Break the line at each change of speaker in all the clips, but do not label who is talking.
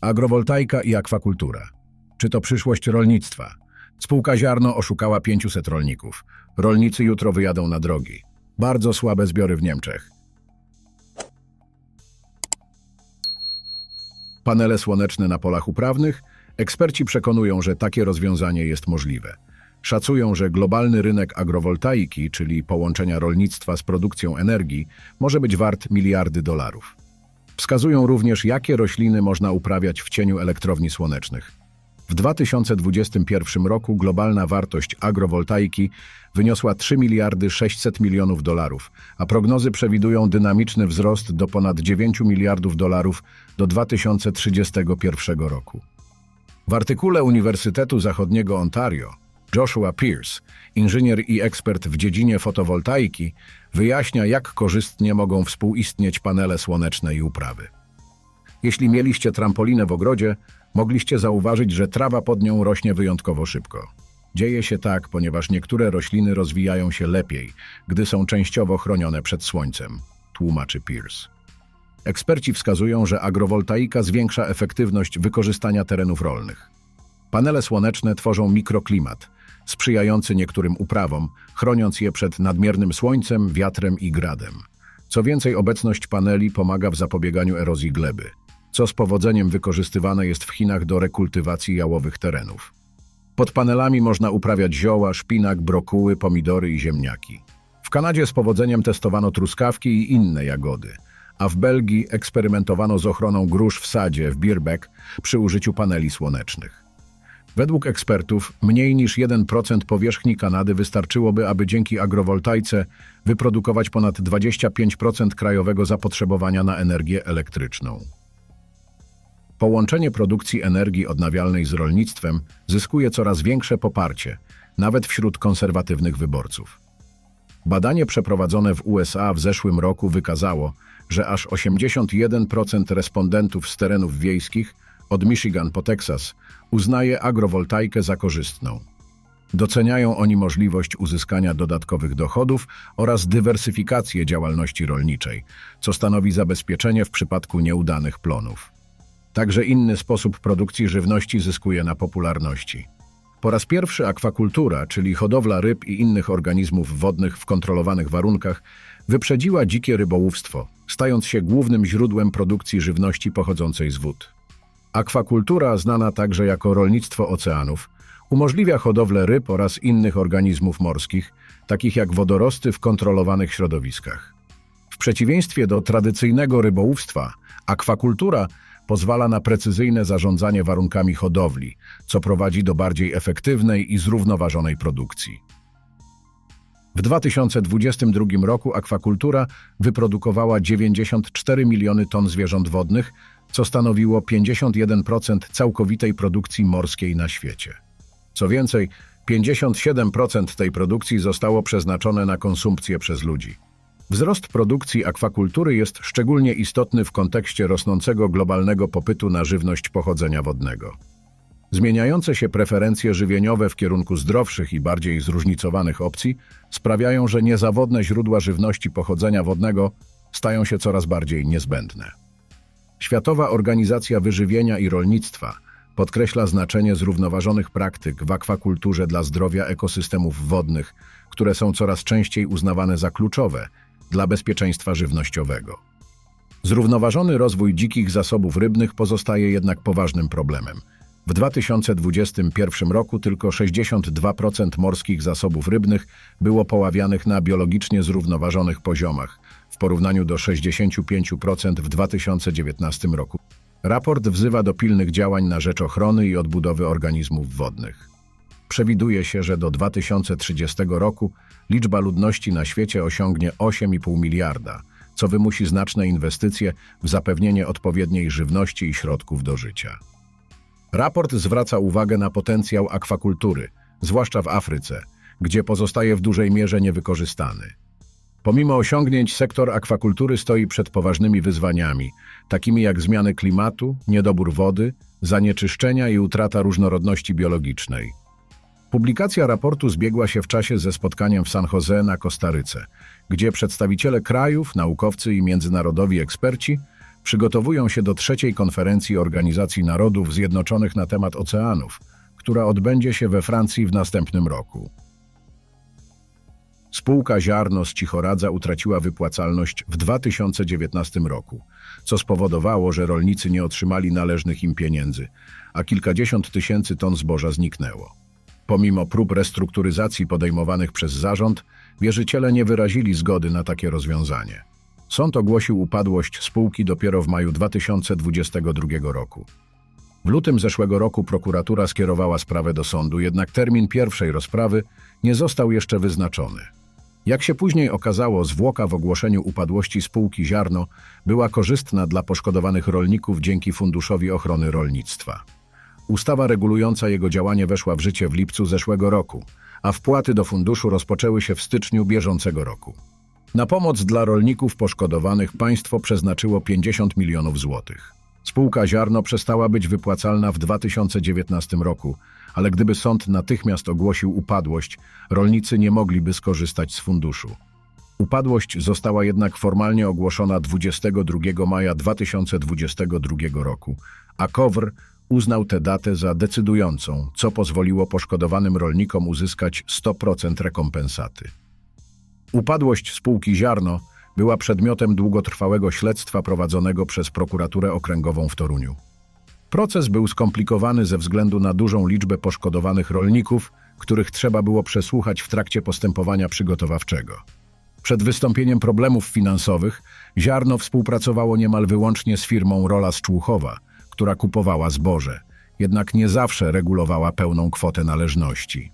Agrowoltaika i akwakultura. Czy to przyszłość rolnictwa? Spółka Ziarno oszukała 500 rolników. Rolnicy jutro wyjadą na drogi. Bardzo słabe zbiory w Niemczech. Panele słoneczne na polach uprawnych? Eksperci przekonują, że takie rozwiązanie jest możliwe. Szacują, że globalny rynek agrowoltaiki, czyli połączenia rolnictwa z produkcją energii, może być wart miliardy dolarów. Wskazują również, jakie rośliny można uprawiać w cieniu elektrowni słonecznych. W 2021 roku globalna wartość agrowoltaiki wyniosła 3 miliardy 600 milionów dolarów, a prognozy przewidują dynamiczny wzrost do ponad 9 miliardów dolarów do 2031 roku. W artykule Uniwersytetu Zachodniego Ontario Joshua Pierce, inżynier i ekspert w dziedzinie fotowoltaiki, wyjaśnia, jak korzystnie mogą współistnieć panele słoneczne i uprawy. Jeśli mieliście trampolinę w ogrodzie, mogliście zauważyć, że trawa pod nią rośnie wyjątkowo szybko. Dzieje się tak, ponieważ niektóre rośliny rozwijają się lepiej, gdy są częściowo chronione przed słońcem, tłumaczy Pierce. Eksperci wskazują, że agrowoltaika zwiększa efektywność wykorzystania terenów rolnych. Panele słoneczne tworzą mikroklimat, sprzyjający niektórym uprawom, chroniąc je przed nadmiernym słońcem, wiatrem i gradem. Co więcej, obecność paneli pomaga w zapobieganiu erozji gleby, co z powodzeniem wykorzystywane jest w Chinach do rekultywacji jałowych terenów. Pod panelami można uprawiać zioła, szpinak, brokuły, pomidory i ziemniaki. W Kanadzie z powodzeniem testowano truskawki i inne jagody, a w Belgii eksperymentowano z ochroną grusz w sadzie w Birbeck przy użyciu paneli słonecznych. Według ekspertów mniej niż 1% powierzchni Kanady wystarczyłoby, aby dzięki agrowoltajce wyprodukować ponad 25% krajowego zapotrzebowania na energię elektryczną. Połączenie produkcji energii odnawialnej z rolnictwem zyskuje coraz większe poparcie, nawet wśród konserwatywnych wyborców. Badanie przeprowadzone w USA w zeszłym roku wykazało, że aż 81% respondentów z terenów wiejskich, od Michigan po Teksas, uznaje agrowoltaikę za korzystną. Doceniają oni możliwość uzyskania dodatkowych dochodów oraz dywersyfikację działalności rolniczej, co stanowi zabezpieczenie w przypadku nieudanych plonów. Także inny sposób produkcji żywności zyskuje na popularności. Po raz pierwszy akwakultura, czyli hodowla ryb i innych organizmów wodnych w kontrolowanych warunkach, wyprzedziła dzikie rybołówstwo, stając się głównym źródłem produkcji żywności pochodzącej z wód. Akwakultura, znana także jako rolnictwo oceanów, umożliwia hodowlę ryb oraz innych organizmów morskich, takich jak wodorosty w kontrolowanych środowiskach. W przeciwieństwie do tradycyjnego rybołówstwa, akwakultura pozwala na precyzyjne zarządzanie warunkami hodowli, co prowadzi do bardziej efektywnej i zrównoważonej produkcji. W 2022 roku akwakultura wyprodukowała 94 miliony ton zwierząt wodnych, co stanowiło 51% całkowitej produkcji morskiej na świecie. Co więcej, 57% tej produkcji zostało przeznaczone na konsumpcję przez ludzi. Wzrost produkcji akwakultury jest szczególnie istotny w kontekście rosnącego globalnego popytu na żywność pochodzenia wodnego. Zmieniające się preferencje żywieniowe w kierunku zdrowszych i bardziej zróżnicowanych opcji sprawiają, że niezawodne źródła żywności pochodzenia wodnego stają się coraz bardziej niezbędne. Światowa Organizacja Wyżywienia i Rolnictwa podkreśla znaczenie zrównoważonych praktyk w akwakulturze dla zdrowia ekosystemów wodnych, które są coraz częściej uznawane za kluczowe dla bezpieczeństwa żywnościowego. Zrównoważony rozwój dzikich zasobów rybnych pozostaje jednak poważnym problemem. W 2021 roku tylko 62% morskich zasobów rybnych było poławianych na biologicznie zrównoważonych poziomach, w porównaniu do 65% w 2019 roku. Raport wzywa do pilnych działań na rzecz ochrony i odbudowy organizmów wodnych. Przewiduje się, że do 2030 roku liczba ludności na świecie osiągnie 8,5 miliarda, co wymusi znaczne inwestycje w zapewnienie odpowiedniej żywności i środków do życia. Raport zwraca uwagę na potencjał akwakultury, zwłaszcza w Afryce, gdzie pozostaje w dużej mierze niewykorzystany. Pomimo osiągnięć sektor akwakultury stoi przed poważnymi wyzwaniami, takimi jak zmiany klimatu, niedobór wody, zanieczyszczenia i utrata różnorodności biologicznej. Publikacja raportu zbiegła się w czasie ze spotkaniem w San Jose na Kostaryce, gdzie przedstawiciele krajów, naukowcy i międzynarodowi eksperci przygotowują się do trzeciej konferencji Organizacji Narodów Zjednoczonych na temat oceanów, która odbędzie się we Francji w następnym roku. Spółka Ziarno z Cichoradza utraciła wypłacalność w 2019 roku, co spowodowało, że rolnicy nie otrzymali należnych im pieniędzy, a kilkadziesiąt tysięcy ton zboża zniknęło. Pomimo prób restrukturyzacji podejmowanych przez zarząd, wierzyciele nie wyrazili zgody na takie rozwiązanie. Sąd ogłosił upadłość spółki dopiero w maju 2022 roku. W lutym zeszłego roku prokuratura skierowała sprawę do sądu, jednak termin pierwszej rozprawy nie został jeszcze wyznaczony. Jak się później okazało, zwłoka w ogłoszeniu upadłości spółki Ziarno była korzystna dla poszkodowanych rolników dzięki Funduszowi Ochrony Rolnictwa. Ustawa regulująca jego działanie weszła w życie w lipcu zeszłego roku, a wpłaty do funduszu rozpoczęły się w styczniu bieżącego roku. Na pomoc dla rolników poszkodowanych państwo przeznaczyło 50 milionów złotych. Spółka Ziarno przestała być wypłacalna w 2019 roku, ale gdyby sąd natychmiast ogłosił upadłość, rolnicy nie mogliby skorzystać z funduszu. Upadłość została jednak formalnie ogłoszona 22 maja 2022 roku, a KOWR uznał tę datę za decydującą, co pozwoliło poszkodowanym rolnikom uzyskać 100% rekompensaty. Upadłość spółki Ziarno była przedmiotem długotrwałego śledztwa prowadzonego przez prokuraturę okręgową w Toruniu. Proces był skomplikowany ze względu na dużą liczbę poszkodowanych rolników, których trzeba było przesłuchać w trakcie postępowania przygotowawczego. Przed wystąpieniem problemów finansowych ziarno współpracowało niemal wyłącznie z firmą Rola Szczłuchowa, która kupowała zboże, jednak nie zawsze regulowała pełną kwotę należności.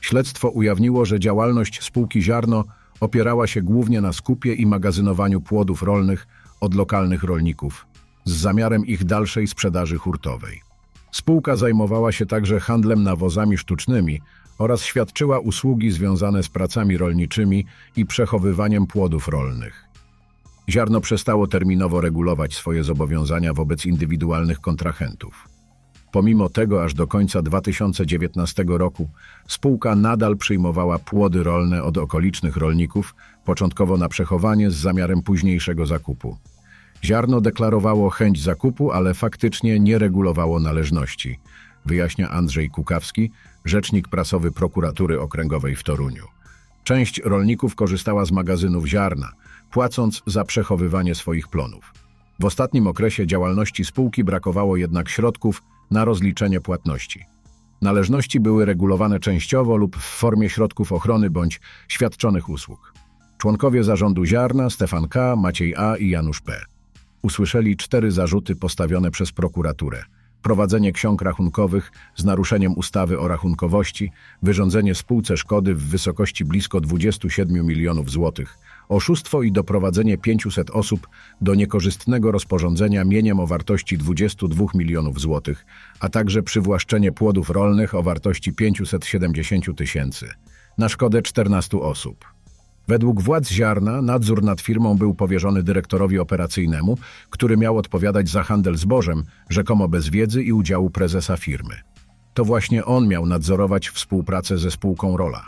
Śledztwo ujawniło, że działalność spółki Ziarno opierała się głównie na skupie i magazynowaniu płodów rolnych od lokalnych rolników, z zamiarem ich dalszej sprzedaży hurtowej. Spółka zajmowała się także handlem nawozami sztucznymi oraz świadczyła usługi związane z pracami rolniczymi i przechowywaniem płodów rolnych. Ziarno przestało terminowo regulować swoje zobowiązania wobec indywidualnych kontrahentów. Pomimo tego aż do końca 2019 roku spółka nadal przyjmowała płody rolne od okolicznych rolników, początkowo na przechowanie z zamiarem późniejszego zakupu. Ziarno deklarowało chęć zakupu, ale faktycznie nie regulowało należności, wyjaśnia Andrzej Kukawski, rzecznik prasowy prokuratury okręgowej w Toruniu. Część rolników korzystała z magazynów ziarna, płacąc za przechowywanie swoich plonów. W ostatnim okresie działalności spółki brakowało jednak środków na rozliczenie płatności. Należności były regulowane częściowo lub w formie środków ochrony bądź świadczonych usług. Członkowie zarządu ziarna Stefan K., Maciej A. i Janusz P. usłyszeli cztery zarzuty postawione przez prokuraturę. Prowadzenie ksiąg rachunkowych z naruszeniem ustawy o rachunkowości, wyrządzenie spółce szkody w wysokości blisko 27 milionów złotych, oszustwo i doprowadzenie 500 osób do niekorzystnego rozporządzenia mieniem o wartości 22 milionów złotych, a także przywłaszczenie płodów rolnych o wartości 570 tysięcy, na szkodę 14 osób. Według władz ziarna nadzór nad firmą był powierzony dyrektorowi operacyjnemu, który miał odpowiadać za handel zbożem, rzekomo bez wiedzy i udziału prezesa firmy. To właśnie on miał nadzorować współpracę ze spółką Rola.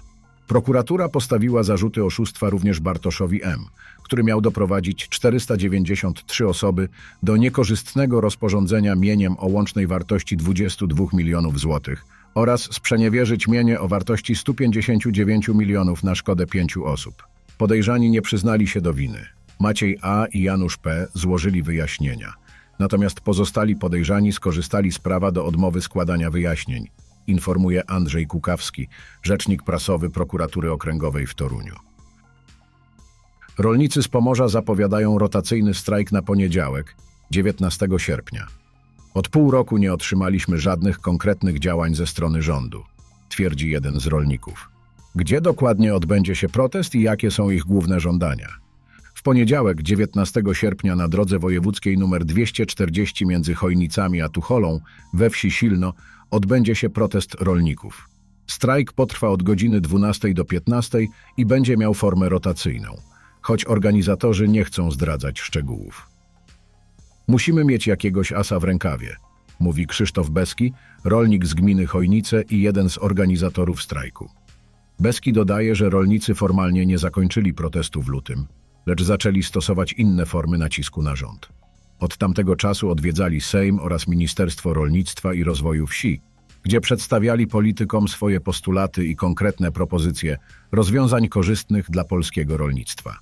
Prokuratura postawiła zarzuty oszustwa również Bartoszowi M., który miał doprowadzić 493 osoby do niekorzystnego rozporządzenia mieniem o łącznej wartości 22 milionów złotych oraz sprzeniewierzyć mienie o wartości 159 milionów na szkodę pięciu osób. Podejrzani nie przyznali się do winy. Maciej A. i Janusz P. złożyli wyjaśnienia. Natomiast pozostali podejrzani skorzystali z prawa do odmowy składania wyjaśnień informuje Andrzej Kukawski, rzecznik prasowy prokuratury okręgowej w Toruniu. Rolnicy z Pomorza zapowiadają rotacyjny strajk na poniedziałek, 19 sierpnia. Od pół roku nie otrzymaliśmy żadnych konkretnych działań ze strony rządu, twierdzi jeden z rolników. Gdzie dokładnie odbędzie się protest i jakie są ich główne żądania? Poniedziałek, 19 sierpnia, na drodze wojewódzkiej nr 240 między Chojnicami a Tucholą, we wsi Silno, odbędzie się protest rolników. Strajk potrwa od godziny 12 do 15 i będzie miał formę rotacyjną, choć organizatorzy nie chcą zdradzać szczegółów. Musimy mieć jakiegoś asa w rękawie, mówi Krzysztof Beski, rolnik z gminy Chojnice i jeden z organizatorów strajku. Beski dodaje, że rolnicy formalnie nie zakończyli protestu w lutym, lecz zaczęli stosować inne formy nacisku na rząd. Od tamtego czasu odwiedzali Sejm oraz Ministerstwo Rolnictwa i Rozwoju Wsi, gdzie przedstawiali politykom swoje postulaty i konkretne propozycje rozwiązań korzystnych dla polskiego rolnictwa.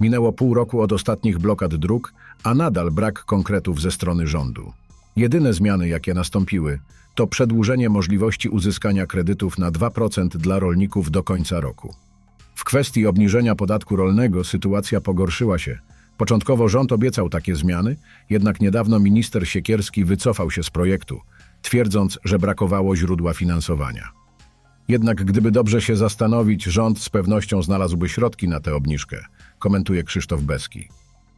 Minęło pół roku od ostatnich blokad dróg, a nadal brak konkretów ze strony rządu. Jedyne zmiany, jakie nastąpiły, to przedłużenie możliwości uzyskania kredytów na 2% dla rolników do końca roku. W kwestii obniżenia podatku rolnego sytuacja pogorszyła się. Początkowo rząd obiecał takie zmiany, jednak niedawno minister Siekierski wycofał się z projektu, twierdząc, że brakowało źródła finansowania. Jednak gdyby dobrze się zastanowić, rząd z pewnością znalazłby środki na tę obniżkę, komentuje Krzysztof Beski.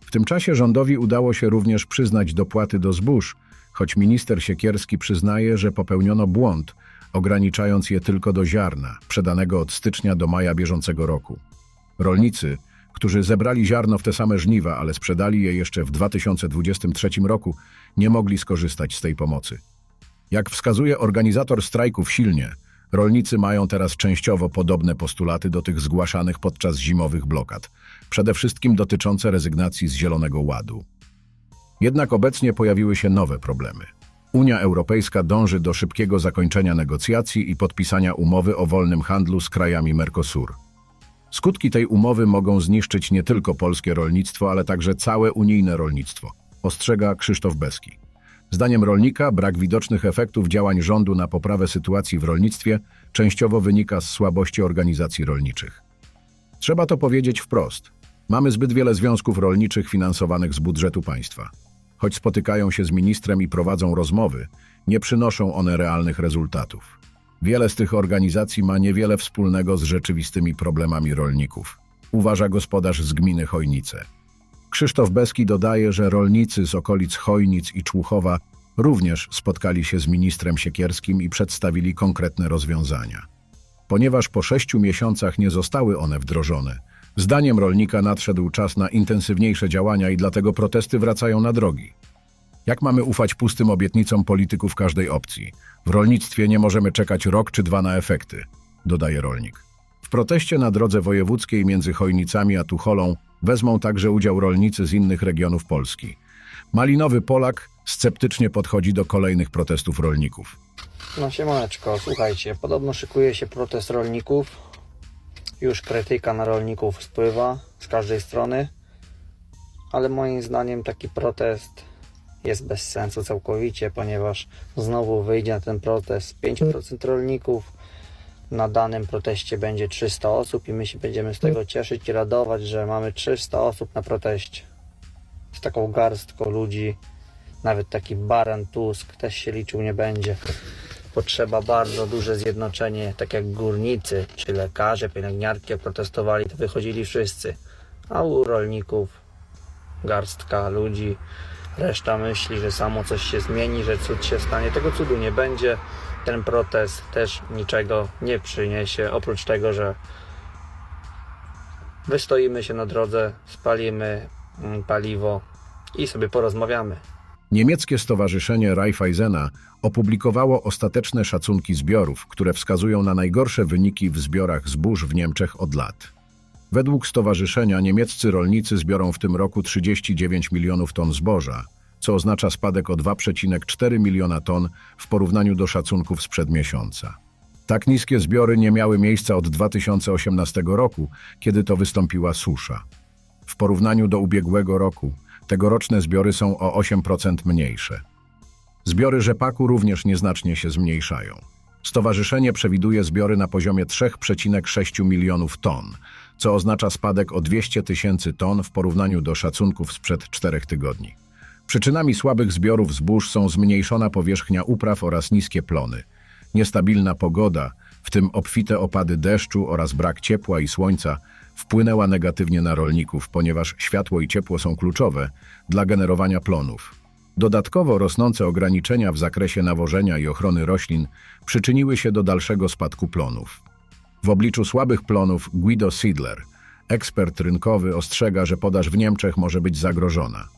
W tym czasie rządowi udało się również przyznać dopłaty do zbóż, choć minister Siekierski przyznaje, że popełniono błąd, ograniczając je tylko do ziarna, przedanego od stycznia do maja bieżącego roku. Rolnicy, którzy zebrali ziarno w te same żniwa, ale sprzedali je jeszcze w 2023 roku, nie mogli skorzystać z tej pomocy. Jak wskazuje organizator strajków silnie, rolnicy mają teraz częściowo podobne postulaty do tych zgłaszanych podczas zimowych blokad, przede wszystkim dotyczące rezygnacji z Zielonego Ładu. Jednak obecnie pojawiły się nowe problemy. Unia Europejska dąży do szybkiego zakończenia negocjacji i podpisania umowy o wolnym handlu z krajami Mercosur. Skutki tej umowy mogą zniszczyć nie tylko polskie rolnictwo, ale także całe unijne rolnictwo, ostrzega Krzysztof Beski. Zdaniem rolnika brak widocznych efektów działań rządu na poprawę sytuacji w rolnictwie częściowo wynika z słabości organizacji rolniczych. Trzeba to powiedzieć wprost. Mamy zbyt wiele związków rolniczych finansowanych z budżetu państwa. Choć spotykają się z ministrem i prowadzą rozmowy, nie przynoszą one realnych rezultatów. Wiele z tych organizacji ma niewiele wspólnego z rzeczywistymi problemami rolników, uważa gospodarz z gminy Chojnice. Krzysztof Beski dodaje, że rolnicy z okolic Chojnic i Człuchowa również spotkali się z ministrem Siekierskim i przedstawili konkretne rozwiązania. Ponieważ po sześciu miesiącach nie zostały one wdrożone, zdaniem rolnika nadszedł czas na intensywniejsze działania i dlatego protesty wracają na drogi. Jak mamy ufać pustym obietnicom polityków każdej opcji? W rolnictwie nie możemy czekać rok czy dwa na efekty, dodaje rolnik. W proteście na drodze wojewódzkiej między Chojnicami a Tucholą wezmą także udział rolnicy z innych regionów Polski. Malinowy Polak sceptycznie podchodzi do kolejnych protestów rolników.
No siemaneczko, słuchajcie, podobno szykuje się protest rolników. Już krytyka na rolników spływa z każdej strony. Ale moim zdaniem taki protest jest bez sensu całkowicie, ponieważ znowu wyjdzie na ten protest 5% rolników. Na danym proteście będzie 300 osób i my się będziemy z tego cieszyć i radować, że mamy 300 osób na proteście. Z taką garstką ludzi. Nawet taki Baran Tusk też się liczył nie będzie potrzeba bardzo duże zjednoczenie, tak jak górnicy, czy lekarze, pielęgniarki protestowali, to wychodzili wszyscy, a u rolników garstka ludzi, reszta myśli, że samo coś się zmieni, że cud się stanie. Tego cudu nie będzie. Ten protest też niczego nie przyniesie, oprócz tego, że wystoimy się na drodze, spalimy mm, paliwo i sobie porozmawiamy.
Niemieckie stowarzyszenie Raiffeisena opublikowało ostateczne szacunki zbiorów, które wskazują na najgorsze wyniki w zbiorach zbóż w Niemczech od lat. Według stowarzyszenia niemieccy rolnicy zbiorą w tym roku 39 milionów ton zboża, co oznacza spadek o 2,4 miliona ton w porównaniu do szacunków sprzed miesiąca. Tak niskie zbiory nie miały miejsca od 2018 roku, kiedy to wystąpiła susza. W porównaniu do ubiegłego roku tegoroczne zbiory są o 8% mniejsze. Zbiory rzepaku również nieznacznie się zmniejszają. Stowarzyszenie przewiduje zbiory na poziomie 3,6 milionów ton, co oznacza spadek o 200 tysięcy ton w porównaniu do szacunków sprzed czterech tygodni. Przyczynami słabych zbiorów zbóż są zmniejszona powierzchnia upraw oraz niskie plony. Niestabilna pogoda, w tym obfite opady deszczu oraz brak ciepła i słońca, wpłynęła negatywnie na rolników, ponieważ światło i ciepło są kluczowe dla generowania plonów. Dodatkowo rosnące ograniczenia w zakresie nawożenia i ochrony roślin przyczyniły się do dalszego spadku plonów. W obliczu słabych plonów Guido Sidler, ekspert rynkowy, ostrzega, że podaż w Niemczech może być zagrożona.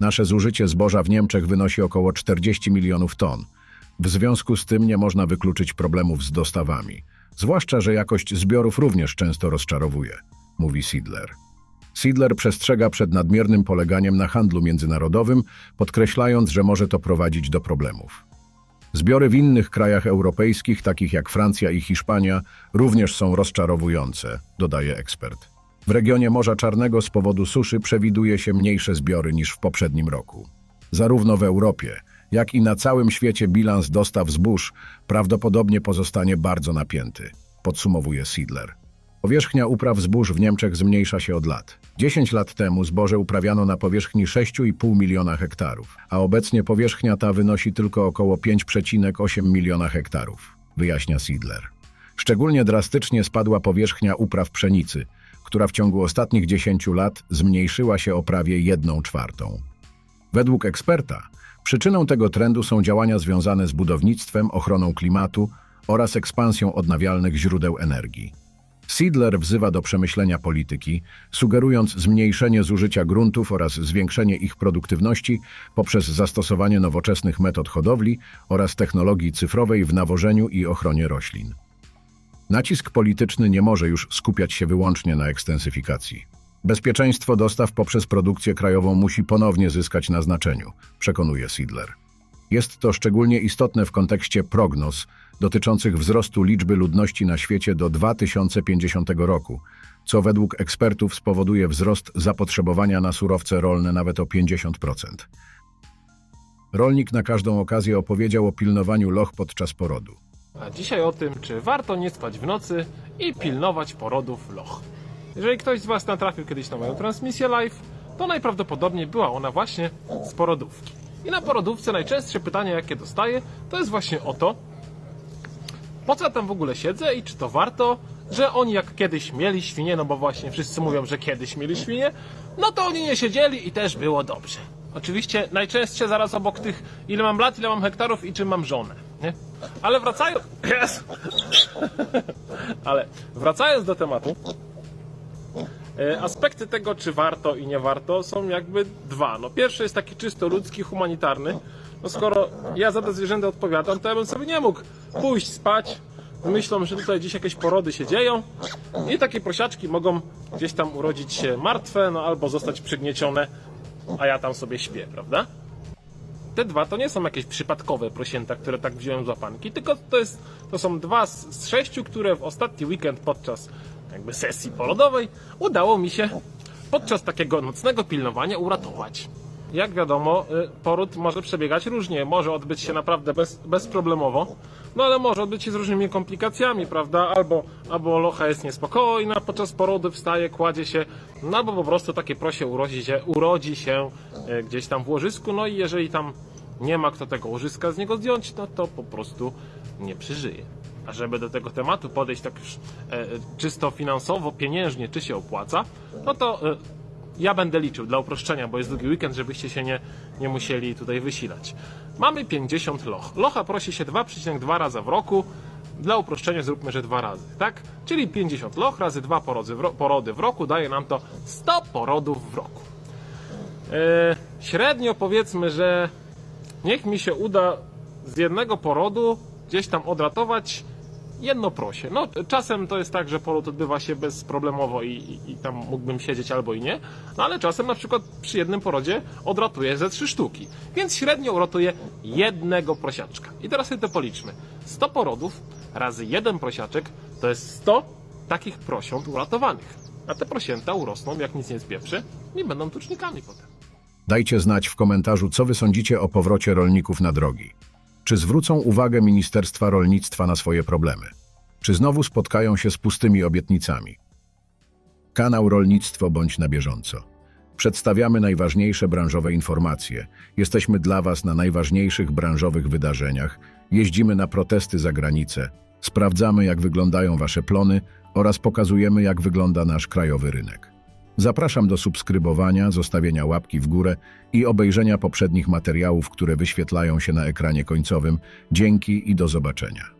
Nasze zużycie zboża w Niemczech wynosi około 40 milionów ton. W związku z tym nie można wykluczyć problemów z dostawami, zwłaszcza, że jakość zbiorów również często rozczarowuje, mówi Sidler. Sidler przestrzega przed nadmiernym poleganiem na handlu międzynarodowym, podkreślając, że może to prowadzić do problemów. Zbiory w innych krajach europejskich, takich jak Francja i Hiszpania, również są rozczarowujące, dodaje ekspert. W regionie Morza Czarnego z powodu suszy przewiduje się mniejsze zbiory niż w poprzednim roku. Zarówno w Europie, jak i na całym świecie bilans dostaw zbóż prawdopodobnie pozostanie bardzo napięty, podsumowuje Sidler. Powierzchnia upraw zbóż w Niemczech zmniejsza się od lat. 10 lat temu zboże uprawiano na powierzchni 6,5 miliona hektarów, a obecnie powierzchnia ta wynosi tylko około 5,8 miliona hektarów, wyjaśnia Sidler. Szczególnie drastycznie spadła powierzchnia upraw pszenicy, która w ciągu ostatnich 10 lat zmniejszyła się o prawie 1 czwartą. Według eksperta przyczyną tego trendu są działania związane z budownictwem, ochroną klimatu oraz ekspansją odnawialnych źródeł energii. Sidler wzywa do przemyślenia polityki, sugerując zmniejszenie zużycia gruntów oraz zwiększenie ich produktywności poprzez zastosowanie nowoczesnych metod hodowli oraz technologii cyfrowej w nawożeniu i ochronie roślin. Nacisk polityczny nie może już skupiać się wyłącznie na ekstensyfikacji. Bezpieczeństwo dostaw poprzez produkcję krajową musi ponownie zyskać na znaczeniu, przekonuje Sidler. Jest to szczególnie istotne w kontekście prognoz dotyczących wzrostu liczby ludności na świecie do 2050 roku, co według ekspertów spowoduje wzrost zapotrzebowania na surowce rolne nawet o 50%. Rolnik na każdą okazję opowiedział o pilnowaniu loch podczas porodu.
A dzisiaj o tym, czy warto nie spać w nocy i pilnować porodów loch. Jeżeli ktoś z Was natrafił kiedyś na moją transmisję live, to najprawdopodobniej była ona właśnie z porodówki. I na porodówce najczęstsze pytanie, jakie dostaję, to jest właśnie o to, po co ja tam w ogóle siedzę i czy to warto, że oni jak kiedyś mieli świnie, no bo właśnie wszyscy mówią, że kiedyś mieli świnie, no to oni nie siedzieli i też było dobrze. Oczywiście najczęściej zaraz obok tych, ile mam lat, ile mam hektarów i czy mam żonę, nie? Ale wracając... Jezu. Ale wracając do tematu, aspekty tego, czy warto i nie warto, są jakby dwa. No pierwszy jest taki czysto ludzki, humanitarny. No skoro ja za te zwierzęta odpowiadam, to ja bym sobie nie mógł pójść spać z myślą, że tutaj gdzieś jakieś porody się dzieją i takie prosiaczki mogą gdzieś tam urodzić się martwe, no albo zostać przygniecione, a ja tam sobie śpię, prawda? te dwa to nie są jakieś przypadkowe prosięta, które tak wziąłem z łapanki, tylko to, jest, to są dwa z, z sześciu, które w ostatni weekend podczas jakby sesji porodowej udało mi się podczas takiego nocnego pilnowania uratować. Jak wiadomo, y, poród może przebiegać różnie. Może odbyć się naprawdę bez, bezproblemowo, no ale może odbyć się z różnymi komplikacjami, prawda? Albo, albo locha jest niespokojna podczas porodu, wstaje, kładzie się, no albo po prostu takie prosie urodzi się, urodzi się y, gdzieś tam w łożysku, no i jeżeli tam nie ma kto tego łożyska z niego zdjąć, no to po prostu nie przeżyje. Żeby do tego tematu podejść tak już e, czysto finansowo, pieniężnie, czy się opłaca, no to e, ja będę liczył dla uproszczenia, bo jest długi weekend, żebyście się nie, nie musieli tutaj wysilać. Mamy 50 loch. Locha prosi się 2,2 razy w roku. Dla uproszczenia zróbmy, że dwa razy, tak? Czyli 50 loch razy dwa porody w roku daje nam to 100 porodów w roku. E, średnio powiedzmy, że niech mi się uda z jednego porodu gdzieś tam odratować jedno prosie. No, czasem to jest tak, że poród odbywa się bezproblemowo i, i, i tam mógłbym siedzieć albo i nie, no ale czasem na przykład przy jednym porodzie odratuję ze trzy sztuki, więc średnio uratuję jednego prosiaczka. I teraz sobie to policzmy. 100 porodów razy jeden prosiaczek to jest 100 takich prosiąt uratowanych. A te prosięta urosną, jak nic nie spieprzy, i będą tucznikami potem.
Dajcie znać w komentarzu, co wy sądzicie o powrocie rolników na drogi. Czy zwrócą uwagę Ministerstwa Rolnictwa na swoje problemy? Czy znowu spotkają się z pustymi obietnicami? Kanał Rolnictwo bądź na bieżąco. Przedstawiamy najważniejsze branżowe informacje. Jesteśmy dla Was na najważniejszych branżowych wydarzeniach. Jeździmy na protesty za granicę. Sprawdzamy, jak wyglądają Wasze plony oraz pokazujemy, jak wygląda nasz krajowy rynek. Zapraszam do subskrybowania, zostawienia łapki w górę i obejrzenia poprzednich materiałów, które wyświetlają się na ekranie końcowym. Dzięki i do zobaczenia.